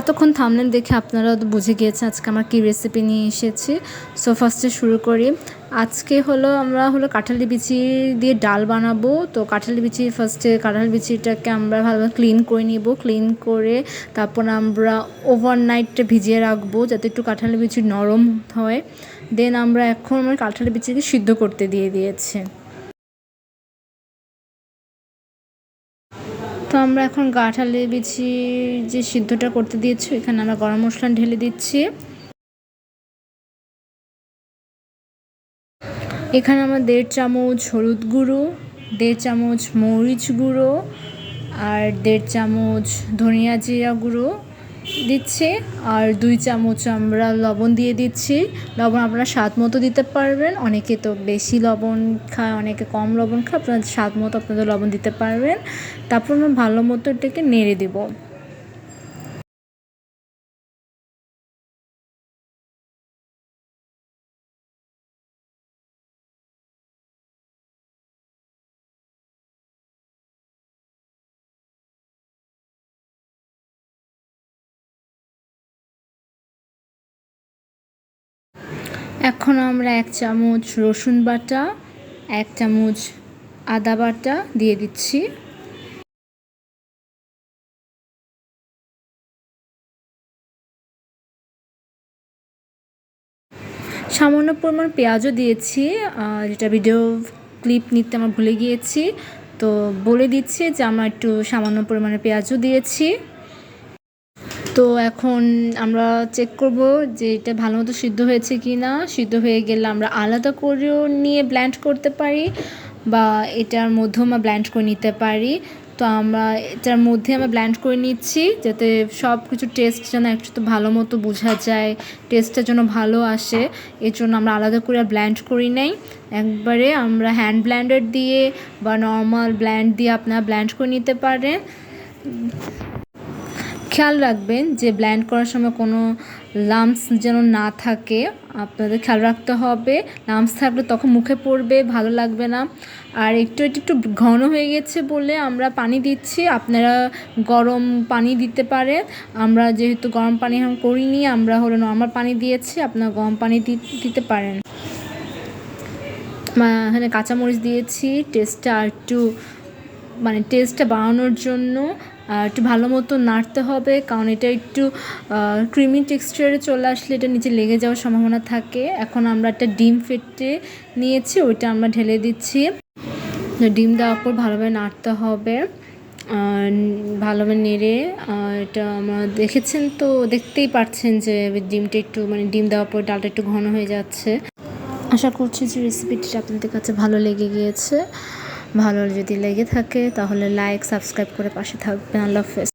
এতক্ষণ থামলেন দেখে আপনারা বুঝে গিয়েছেন আজকে আমার কী রেসিপি নিয়ে এসেছি। সো ফার্স্টে শুরু করি। আজকে হলো আমরা হলো কাঁঠালি বিচি দিয়ে ডাল বানাবো। তো কাঁঠালি বিচি ফার্স্টে কাঁঠালি বিচিটাকে আমরা ভালোভাবে ক্লিন করে নিব। ক্লিন করে তারপর আমরা ওভারনাইটটা ভিজিয়ে রাখব যাতে একটু কাঁঠালি বিচি নরম হয়। দেন আমরা এখন আমার কাঁঠালি বিচিকে সিদ্ধ করতে দিয়ে দিয়েছি। আমরা এখন গাঁঠালে বিছি, যে সিদ্ধটা করতে দিয়েছি, এখানে আমরা গরম মশলা ঢেলে দিচ্ছি। এখানে আমার দেড় চামচ হলুদ গুঁড়ো, দেড় চামচ মরিচ গুঁড়ো, আর দেড় চামচ ধনিয়া জিরা গুঁড়ো। দিচ্ছি আর দুই চামচ আমরা লবণ দিয়ে দিচ্ছি। লবণ আপনারা স্বাদ মতো দিতে পারবেন। অনেকে তো বেশি লবণ খায়, অনেকে কম লবণ খায়। আপনার স্বাদ মতো আপনাদের লবণ দিতে পারবেন। তারপর আমরা ভালো মতো এটাকে নেড়ে দেবো। এখন আমরা এক চামচ রসুন বাটা, এক চামচ আদা বাটা দিয়ে দিচ্ছি। সামান্য পরিমাণ পেঁয়াজও দিয়েছি যেটা ভিডিও ক্লিপ নিতে আমার ভুলে গিয়েছি। তো বলে দিচ্ছি যে, আমার একটু সামান্য পরিমাণে পেঁয়াজও দিয়েছি। তো এখন আমরা চেক করব যে এটা ভালো মতো সিদ্ধ হয়েছে কি না সিদ্ধ হয়ে গেলে আমরা আলাদা করেও নিয়ে ব্ল্যান্ড করতে পারি বা এটার মধ্যেও আমরা ব্ল্যান্ড করে নিতে পারি। তো আমরা এটার মধ্যে আমরা ব্ল্যান্ড করে নিচ্ছি যাতে সব কিছু টেস্ট যেন একটু ভালো মতো বোঝা যায় টেস্টটা যেন ভালো আসে। এর জন্য আমরা আলাদা করে ব্ল্যান্ড করি নাই। একবারে আমরা হ্যান্ড ব্ল্যান্ডার দিয়ে বা নর্মাল ব্ল্যান্ড দিয়ে আপনারা ব্ল্যান্ড করে নিতে পারেন। খেয়াল রাখবেন যে ব্ল্যান্ড করার সময় কোনো লামস যেন না থাকে। আপনাদের খেয়াল রাখতে হবে। লামস থাকলে তখন মুখে পড়বে, ভালো লাগবে না। আর একটু একটু একটু ঘন হয়ে গেছে বলে আমরা পানি দিচ্ছি। আপনারা গরম পানি দিতে পারে আমরা যেহেতু গরম পানি এখন করিনি, আমরা হলো নর্মাল পানি দিয়েছি। আপনারা গরম পানি দিতে পারেন। এখানে কাঁচামরিচ দিয়েছি। টেস্টটা আর একটু মানে টেস্টটা বাড়ানোর জন্য। একটু ভালো মতো নাড়তে হবে, কারণ এটা একটু ক্রিমি টেক্সচারে চলে আসলে এটা নিচে লেগে যাওয়ার সম্ভাবনা থাকে। এখন আমরা একটা ডিম ফেটে নিয়েছি, ওইটা আমরা ঢেলে দিচ্ছি। ডিম দেওয়ার পর ভালোভাবে নাড়তে হবে ভালোভাবে নেড়ে এটা আমরা দেখেছেন তো, দেখতেই পারছেন যে ডিমটা একটু মানে ডিম দেওয়ার পর ডালটা একটু ঘন হয়ে যাচ্ছে। আশা করছি যে রেসিপিটি আপনাদের কাছে ভালো লেগে গিয়েছে। ভালো যদি লেগে থাকে তাহলে লাইক সাবস্ক্রাইব করে পাশে থাকবেন। আল্লাহ হাফেজ।